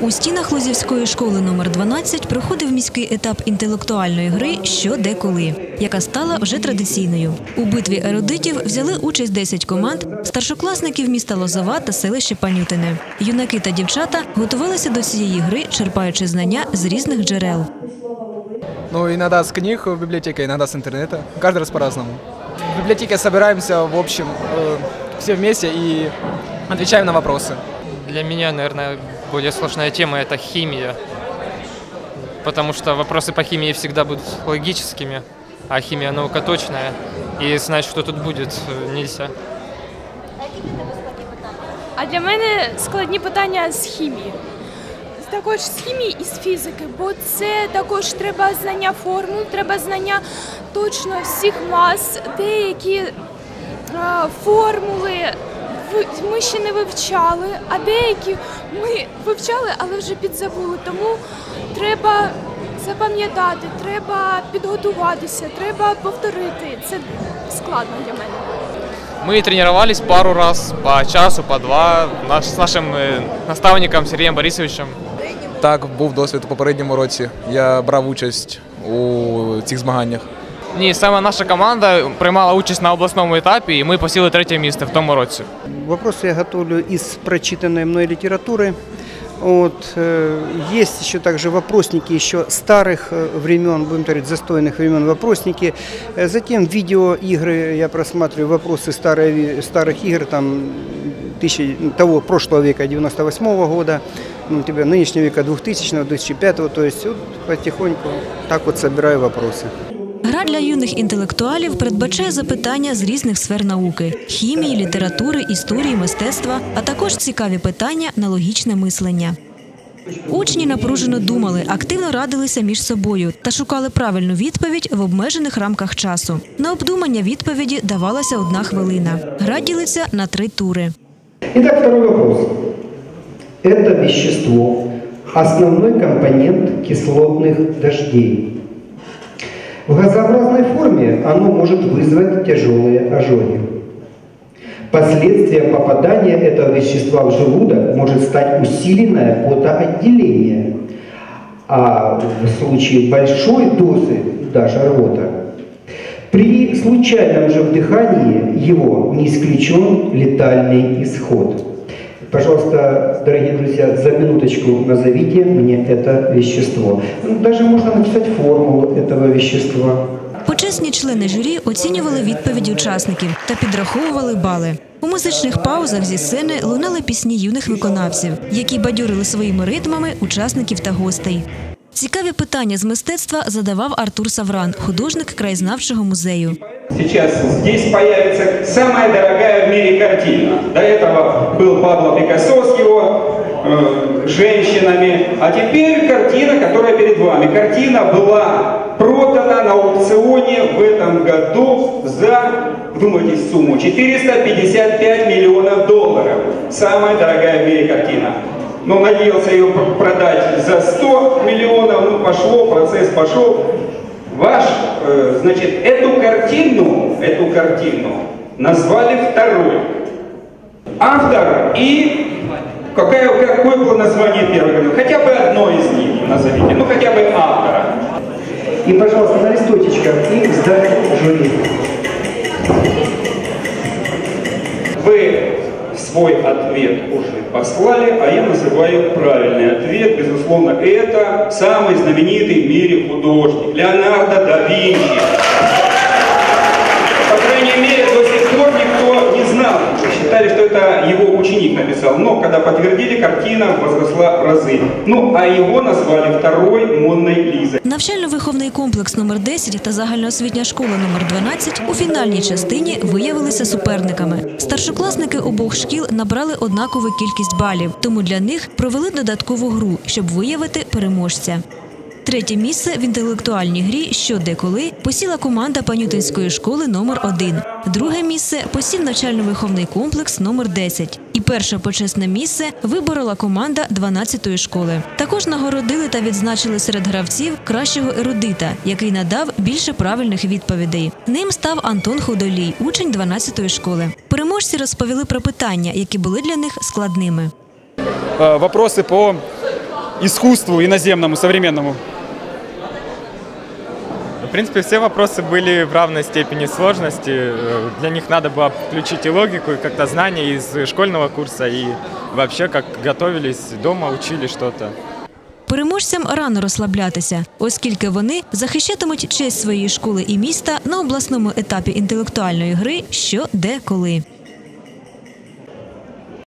У стінах Лозівської школи номер 12 проходив міський етап інтелектуальної гри Що де коли, яка стала вже традиційною. У битві ерудитів взяли участь 10 команд старшокласників міста Лозова та селище Панютине. Юнаки та дівчата готувалися до цієї гри, черпаючи знання з різних джерел. Ну, иногда с книг в библиотеке, иногда с интернета. Каждый раз по-разному. В библиотеке собираемся, в общем, э, все вместе и отвечаем на вопросы. Для меня, наверное, более сложная тема – это химия. Потому что вопросы по химии всегда будут логическими, а химия наука точная. И знать, что тут будет, э, нельзя. А для мене складні питання з хімії. Також з хімії і з фізики, бо це також треба знання формул, треба знання точно всіх мас, деякі а, формули ви- Ми ще не вивчали, а деякі ми вивчали, але вже підзабули. Тому треба запам'ятати, треба підготуватися, треба повторити. Це складно для мене. Мы тренировались пару раз, по часу, по два, наш, с нашим э, наставником Сергеем Борисовичем. Так, був досвід у попередньому році. Я брав участь у цих змаганнях. Ні, саме наша команда приймала участь на обласному етапі, і ми посіли третє місце в тому році. Вопросы я готовлю из прочитанной мной литературы. Вот, э, есть еще также вопросники еще старых э, времен, будем говорить, застойных времен вопросники. Э, Затем видеоигры, я просматриваю вопросы старые ви- старых игр, там, тысячи, того прошлого века, 98 года, ну, тебя, нынешнего века, 2000 2005 то есть вот потихоньку так вот собираю вопросы. Гра для юних інтелектуалів передбачає запитання з різних сфер науки: хімії, літератури, історії, мистецтва, а також цікаві питання на логічне мислення. Учні напружено думали, активно радилися між собою та шукали правильну відповідь в обмежених рамках часу. На обдумання відповіді давалася одна хвилина. Гра ділиться на три тури. Итак, второй вопрос. Это вещество – основной компонент кислотных дождей. В газообразной форме оно может вызвать тяжелые ожоги. Последствием попадания этого вещества в желудок может стать усиленное потоотделение, а в случае большой дозы даже рвота. При случайном же вдыхании его не исключен летальный исход. Пожалуйста, дорогие друзья, за минуточку назовите мне это вещество. Ну, Даже можно написать формулу этого вещества. Почесні члени журі оцінювали відповіді учасників та підраховували бали. У музичних паузах зі сцени лунали пісні юних виконавців, які бадьорили своїми ритмами учасників та гостей. Цікаві питання з мистецтва задавав Артур Савран, художник краєзнавчого музею. Сейчас здесь появится самая дорогая в мире картина. До этого был Пабло Пикассо с его э, женщинами, а теперь картина, которая перед вами. Картина была продана на аукционе в этом году за, вдумайтесь, сумму 455 миллионов долларов. Самая дорогая в мире картина. Но надеялся ее пр- продать за 100 миллионов, ну пошло, процесс пошел. Э, значит, эту картину, эту картину назвали второй. Автор и какая, какое было название первой картины? Хотя бы одно из них назовите, ну хотя бы автора. И, пожалуйста, на листочках и сдать жюри. Вы свой ответ уже послали, а я называю правильный ответ. Безусловно, это самый знаменитый в мире художник Леонардо да Винчи. Ученик написал. Но когда подтвердили, картина возросла в разы. Ну, а его назвали второй Монной Лизой. Навчально-виховний комплекс номер 10 та загальноосвітня школа номер 12 у фінальній частині виявилися суперниками. Старшокласники обох шкіл набрали однакову кількість балів, тому для них провели додаткову гру, щоб виявити переможця. Третє місце в інтелектуальній грі Що де коли посіла команда Панютинської школи номер 1 Друге місце посів навчально-виховний комплекс номер 10 І перше почесне місце виборола команда 12-ї школи. Також нагородили та відзначили серед гравців кращого ерудита, який надав більше правильних відповідей. Ним став Антон Худолій, учень 12-ї школи. Переможці розповіли про питання, які були для них складними. Э, Вопросы по искусству иноземному, современному? В принципе, все вопросы были в равной степени сложности. Э, Для них надо было включить и логику, и как-то знания из школьного курса, и вообще как готовились дома, учили что-то. Переможцям рано розслаблятися, оскільки вони захищатимуть честь своєї школи і міста на обласному етапі інтелектуальної гри що де коли.